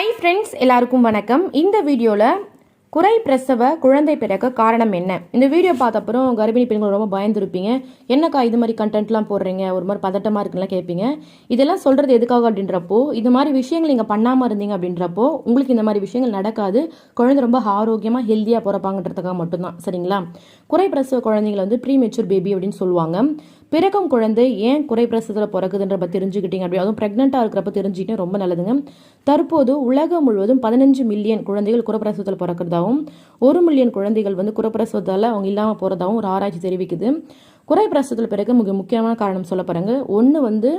Hi friends எல்லாருக்கும் வணக்கம். இந்த வீடியோவில் குறை பிரசவ குழந்தை பிறக்க காரணம் என்ன? இந்த வீடியோ பார்த்த அப்புறம் கர்ப்பிணி பெண்கள் ரொம்ப பயந்துருப்பீங்க. என்னக்கா இது மாதிரி கண்டென்ட்லாம் போடுறீங்க? ஒரு மாதிரி பதட்டமாக இருக்குலாம் கேட்பீங்க. இதெல்லாம் சொல்கிறது எதுக்காக அப்படின்றப்போ இது மாதிரி விஷயங்கள் நீங்கள் பண்ணாமல் இருந்தீங்க அப்படின்றப்போ உங்களுக்கு இந்த மாதிரி விஷயங்கள் நடக்காது. குழந்தை ரொம்ப ஆரோக்கியமாக ஹெல்த்தியாக பிறப்பாங்கன்றதுக்காக மட்டும்தான். சரிங்களா? குறை பிரசவ குழந்தைங்களை வந்து ப்ரீ மெச்சூர் பேபி அப்படின்னு சொல்லுவாங்க. பிறக்கும் குழந்தை ஏன் குறை பிரசவத்தில் பற்றி தெரிஞ்சுக்கிட்டீங்க அப்படி அதுவும் ப்ரெக்னெண்ட்டாக இருக்கிறப்ப தெரிஞ்சுக்கிட்டே ரொம்ப நல்லதுங்க. தற்போது உலகம் முழுவதும் பதினஞ்சு மில்லியன் குழந்தைகள் குறப்பிரசவத்தில் பிறக்கிறதாவும் ஒரு மில்லியன் குழந்தைகள் வந்து குறப்பிரசவத்தால் அவங்க இல்லாமல் போகிறதாவும் ஒரு ஆராய்ச்சி தெரிவிக்குது. குறை பிரசவத்தில் பிறகு மிக முக்கியமான காரணம் சொல்ல போகிறாங்க ஒன்று வந்து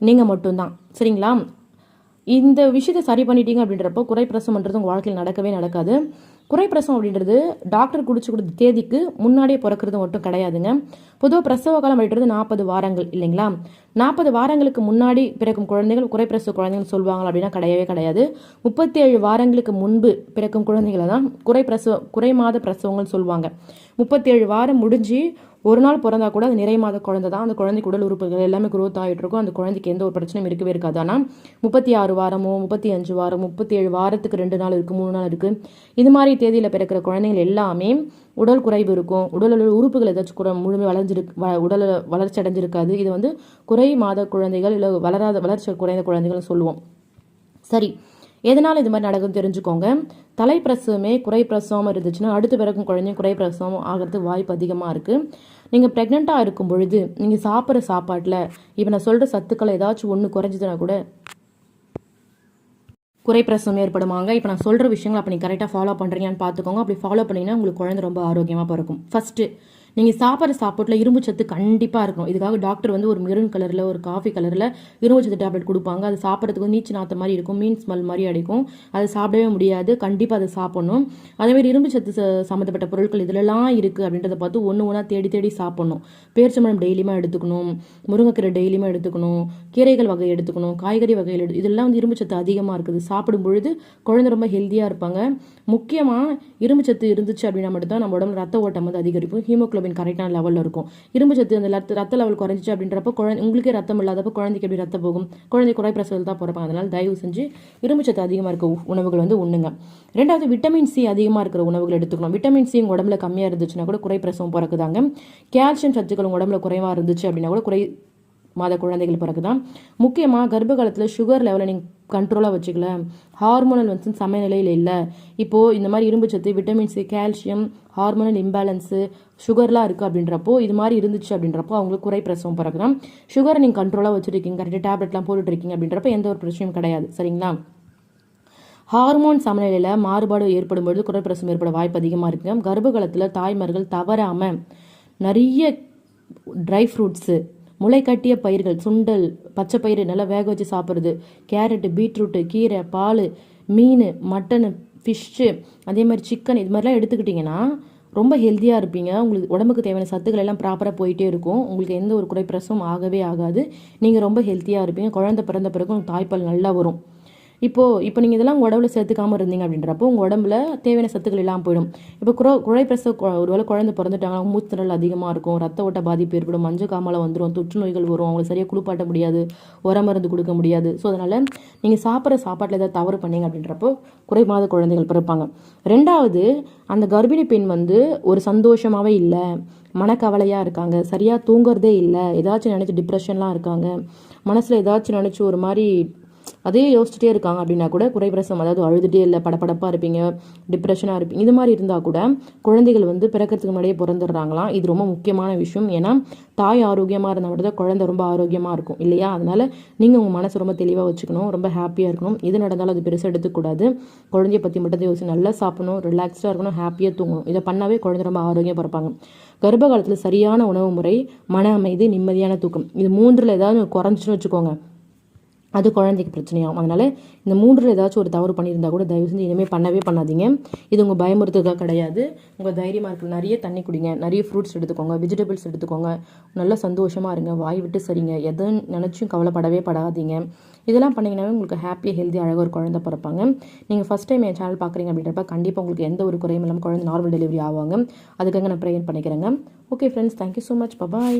நீங்கள் மட்டும்தான். சரிங்களா? இந்த விஷயத்தை சரி பண்ணிட்டீங்க அப்படின்றப்போ குறைப்பிரசவம்ன்றது உங்கள் வாழ்க்கையில் நடக்கவே நடக்காது. குறைப்பிரசவம் அப்படின்றது டாக்டர் குடிச்சு கொடுத்த தேதிக்கு முன்னாடியே பிறக்கிறது மட்டும் கிடையாதுங்க. பொதுவாக பிரசவ காலம் அப்படின்றது நாற்பது வாரங்கள் இல்லைங்களா? நாற்பது வாரங்களுக்கு முன்னாடி பிறக்கும் குழந்தைகள் குறைப்பிரசவ குழந்தைகள் சொல்லுவாங்க அப்படின்னா கிடையவே கிடையாது. முப்பத்தி ஏழு வாரங்களுக்கு முன்பு பிறக்கும் குழந்தைகளை தான் குறைப்பிரசவ குறை மாத பிரசவங்கள் சொல்லுவாங்க. முப்பத்தி ஏழு வாரம் முடிஞ்சு ஒரு நாள் பிறந்தா கூட அது நிறை மாத குழந்தை தான். அந்த குழந்தைக்கு உடல் உறுப்புகள் எல்லாமே குரோத் ஆகிட்டு இருக்கும். அந்த குழந்தைக்கு எந்த ஒரு பிரச்சனையும் இருக்கவே இருக்காது. ஆனால் முப்பத்தி ஆறு வாரமோ முப்பத்தி அஞ்சு வாரம் முப்பத்தி ஏழு வாரத்துக்கு ரெண்டு நாள் இருக்குது மூணு நாள் இருக்குது இது மாதிரி தேதியில் பிறக்கிற குழந்தைகள் எல்லாமே உடல் குறைவு இருக்கும். உடல் உறுப்புகள் ஏதாச்சும் கூட முழுமை வளர்ந்துருக்கு உடல் வளர்ச்சி அடைஞ்சிருக்காது. இது வந்து குறை மாத குழந்தைகள் இல்லை வளராத வளர்ச்சி குறைந்த குழந்தைகள்னு சொல்லுவோம். சரி. எதனால் இது மாதிரி நடக்கும் தெரிஞ்சுக்கோங்க. தலைப்பிரசவமே குறைப்பிரசவம் இருந்துச்சுன்னா அடுத்து பிறக்கும் குழந்தையும் குறை பிரசவம் ஆகிறது வாய்ப்பு அதிகமாக இருக்குது நீங்கள் ப்ரெக்னெண்ட்டாக இருக்கும் பொழுது நீங்கள் சாப்பிட்ற சாப்பாட்டில் இப்போ நான் சொல்கிற சத்துக்களை ஏதாச்சும் ஒன்று குறைஞ்சதுன்னா கூட குறைப்பிரசவம் ஏற்படுமாங்க. இப்போ நான் சொல்கிற விஷயங்கள் அப்போ நீங்கள் கரெக்டாக ஃபாலோ பண்ணுறீங்கன்னு பார்த்துக்கோங்க. அப்படி ஃபாலோ பண்ணிங்கன்னா உங்களுக்கு குழந்தை ரொம்ப ஆரோக்கியமாக பிறக்கும். ஃபஸ்ட்டு நீங்கள் சாப்பிட்ற சாப்பாட்டில் இரும்பு சத்து கண்டிப்பாக இருக்கும். இதுக்காக டாக்டர் வந்து ஒரு மெரூன் கலரில் ஒரு காஃபி கலரில் இரும்பு சத்து டேப்லெட் கொடுப்பாங்க. அது சாப்பிட்றதுக்கு நீச்சு நாத்த மாதிரி இருக்கும். மீன் ஸ்மெல் மாதிரி அடிக்கும். அதை சாப்பிடவே முடியாது. கண்டிப்பாக அதை சாப்பிடணும். அதேமாதிரி இரும்பு சத்து சம்மந்தப்பட்ட பொருட்கள் இதிலெல்லாம் இருக்குது அப்படின்றத பார்த்து ஒன்று ஒன்றா தேடி தேடி சாப்பிடணும். பேரிச்சம்பழம் டெய்லியுமே எடுத்துக்கணும். முருங்கைக்கீரை டெய்லியுமே எடுத்துக்கணும். கீரைகள் வகை எடுத்துக்கணும். காய்கறி வகைகள் எடு இதெல்லாம் வந்து இரும்பு சத்து அதிகமாக இருக்குது. சாப்பிடும் பொழுது குழந்தை ரொம்ப ஹெல்த்தியாக இருப்பாங்க. முக்கியமாக இரும்பு சத்து இருந்துச்சு அப்படின்னா மட்டும் தான் நம்ம உடம்புல ரத்த ஓட்டம் வந்து அதிகரிக்கும். ஹீமோக்ளோபின் ஹீமோக்ளோபின் கரெக்டான லெவலில் இருக்கும். இரும்பு சத்து அந்த ரத்த ரத்த லெவல் குறைஞ்சிச்சு அப்படின்றப்ப குழந்தை உங்களுக்கே ரத்தம் இல்லாதப்போ குழந்தைக்கு எப்படி ரத்தம் போகும்? குழந்தை குறை பிரசவத்தில் தான் பிறப்பாங்க அதனால் தயவு செஞ்சு இரும்பு சத்து அதிகமாக இருக்க உணவுகள் வந்து உண்ணுங்க. ரெண்டாவது விட்டமின் சி அதிகமாக இருக்கிற உணவுகள் எடுத்துக்கணும். விட்டமின் சி உங்கள் உடம்புல கம்மியாக இருந்துச்சுன்னா கூட குறை பிரசவம் பிறக்குதாங்க. கால்சியம் சத்துக்கள் உங்கள் உடம்புல குறைவாக இருந்துச்சு அப்படின்னா கூட குறை மாத குழந்தைகள் பிறகுதான் முக்கியமாக கர்ப்ப காலத்தில் சுகர் லெவலை நீங்கள் கண்ட்ரோலாக வச்சுக்கல. ஹார்மோனல் வந்து சமநிலையில் இல்லை. இப்போது இந்த மாதிரி இரும்பு சத்து விட்டமின்ஸு கால்சியம் ஹார்மோனல் இம்பேலன்ஸு சுகர்லாம் இருக்குது அப்படின்றப்போ இது மாதிரி இருந்துச்சு அப்படின்றப்போ அவங்களுக்கு குறை பிரசவம் பிறகு தான் சுகரை நீங்கள் கண்ட்ரோலாக வச்சுருக்கீங்க கரெக்டாக டேப்லெட்லாம் போட்டுட்ருக்கீங்க அப்படின்றப்ப எந்த ஒரு பிரச்சனையும் கிடையாது. சரிங்களா? ஹார்மோன் சமநிலையில் மாறுபாடு ஏற்படும் பொழுது குறைப்பிரசம் ஏற்பட வாய்ப்பு அதிகமாக இருக்குது கர்ப்ப காலத்தில் தாய்மார்கள் தவறாமல் நிறைய ட்ரை ஃப்ரூட்ஸு முளை கட்டிய பயிர்கள் சுண்டல் பச்சை பயிறு நல்லா வேக வச்சு சாப்பிட்றது. கேரட்டு பீட்ரூட்டு கீரை பால் மீன் மட்டனு ஃபிஷ்ஷு அதே மாதிரி சிக்கன் இது மாதிரிலாம் எடுத்துக்கிட்டிங்கன்னா ரொம்ப ஹெல்த்தியாக இருப்பீங்க. உங்களுக்கு உடம்புக்கு தேவையான சத்துக்கள் எல்லாம் ப்ராப்பராக போயிட்டே இருக்கும். உங்களுக்கு எந்த ஒரு குறைப்பிரசவும் ஆகவே ஆகாது. நீங்கள் ரொம்ப ஹெல்த்தியாக இருப்பீங்க. குழந்தை பிறந்த பிறகு உங்களுக்கு தாய்ப்பால் நல்லா வரும். இப்போது இப்போ நீங்கள் இதெல்லாம் உங்கள் உடம்புல சேர்த்துக்காமல் இருந்தீங்க அப்படின்றப்போ உங்கள் உடம்புல தேவையான சத்துக்கள் இல்லாமல் போயிடும். இப்போ குறை பிரசவ ஒரு வேளை குழந்தை பிறந்துட்டாங்க மூச்சுத்திரல் அதிகமாக இருக்கும் ரத்த ஓட்ட பாதிப்பு ஏற்படும் மஞ்சள் காமலை வந்துடும் தொற்று நோய்கள் வரும் அவங்களை சரியாக குளிப்பாட்ட முடியாது உர மருந்து கொடுக்க முடியாது. ஸோ அதனால் நீங்கள் சாப்பிட்ற சாப்பாட்டில் ஏதாவது தவறு பண்ணீங்க அப்படின்றப்போ குறைமாத குழந்தைகள் பிறப்பாங்க. ரெண்டாவது அந்த கர்ப்பிணி பெண் வந்து ஒரு சந்தோஷமாகவே இல்லை மனக்கவலையாக இருக்காங்க சரியாக தூங்குறதே இல்லை ஏதாச்சும் நினச்சி டிப்ரெஷன்லாம் இருக்காங்க மனசில் ஏதாச்சும் நினச்சி ஒரு மாதிரி அதே யோசிச்சுட்டே இருக்காங்க அப்படின்னா கூட குறைபிரசம் அதாவது அழுதுகிட்டே இல்லை படப்படப்பாக இருப்பீங்க டிப்ரெஷனாக இருப்பீங்க இது மாதிரி இருந்தால் கூட குழந்தைகள் வந்து பிறக்கிறதுக்கு முன்னாடியே பிறந்துடுறாங்களாம். இது ரொம்ப முக்கியமான விஷயம். ஏன்னா தாய் ஆரோக்கியமாக இருந்தால் மட்டும் தான் குழந்தை ரொம்ப ஆரோக்கியமாக இருக்கும் இல்லையா? அதனால் நீங்கள் உங்கள் மனசை ரொம்ப தெளிவாக வச்சுக்கணும் ரொம்ப ஹாப்பியாக இருக்கணும். எது நடந்தாலும் அது பெருசாக எடுத்துக்கூடாது. குழந்தைய பற்றி மட்டும் யோசிச்சு நல்லா சாப்பிடணும் ரிலாக்ஸ்டாக இருக்கணும் ஹாப்பியாக தூங்கணும். இதை பண்ணாவே குழந்தை ரொம்ப ஆரோக்கியம் பிறப்பாங்க கர்ப்ப காலத்தில் சரியான உணவு முறை மன அமைதி நிம்மதியான தூக்கம். இது மூன்றில் ஏதாவது குறைஞ்சுன்னு வச்சுக்கோங்க. அது குழந்தைக்கு பிரச்சனையாகும். அதனால் இந்த மூன்றில் ஏதாச்சும் ஒரு தவறு பண்ணியிருந்தா கூட தயவு செஞ்சு இனிமேல் பண்ணவே பண்ணாதீங்க. இது உங்கள் பயமுறுத்துக்காக கிடையாது. உங்கள் தைரியமாக இருக்கு நிறைய தண்ணி குடிங்க நிறைய ஃப்ரூட்ஸ் எடுத்துக்கோங்க வெஜிடபிள்ஸ் எடுத்துக்கோங்க. நல்லா சந்தோஷமாக இருங்க வாய் விட்டு சரிங்க. எதை நினச்சும் கவலைப்படவே படாதீங்க. இதெல்லாம் பண்ணிங்கனாவே உங்களுக்கு ஹாப்பியாக ஹெல்த்தி அழகாக ஒரு குழந்தை பிறப்பாங்க. நீங்கள் ஃபஸ்ட் டைம் என் சேனல் பார்க்குறீங்க அப்படின்றப்ப கண்டிப்பாக உங்களுக்கு எந்த ஒரு குறையும் இல்லாமல் குழந்தை நார்மல் டெலிவரி ஆவாங்க. அதுக்காக நான் ப்ரேயர் பண்ணிக்கிறேங்க. Okay friends thank you so much bye bye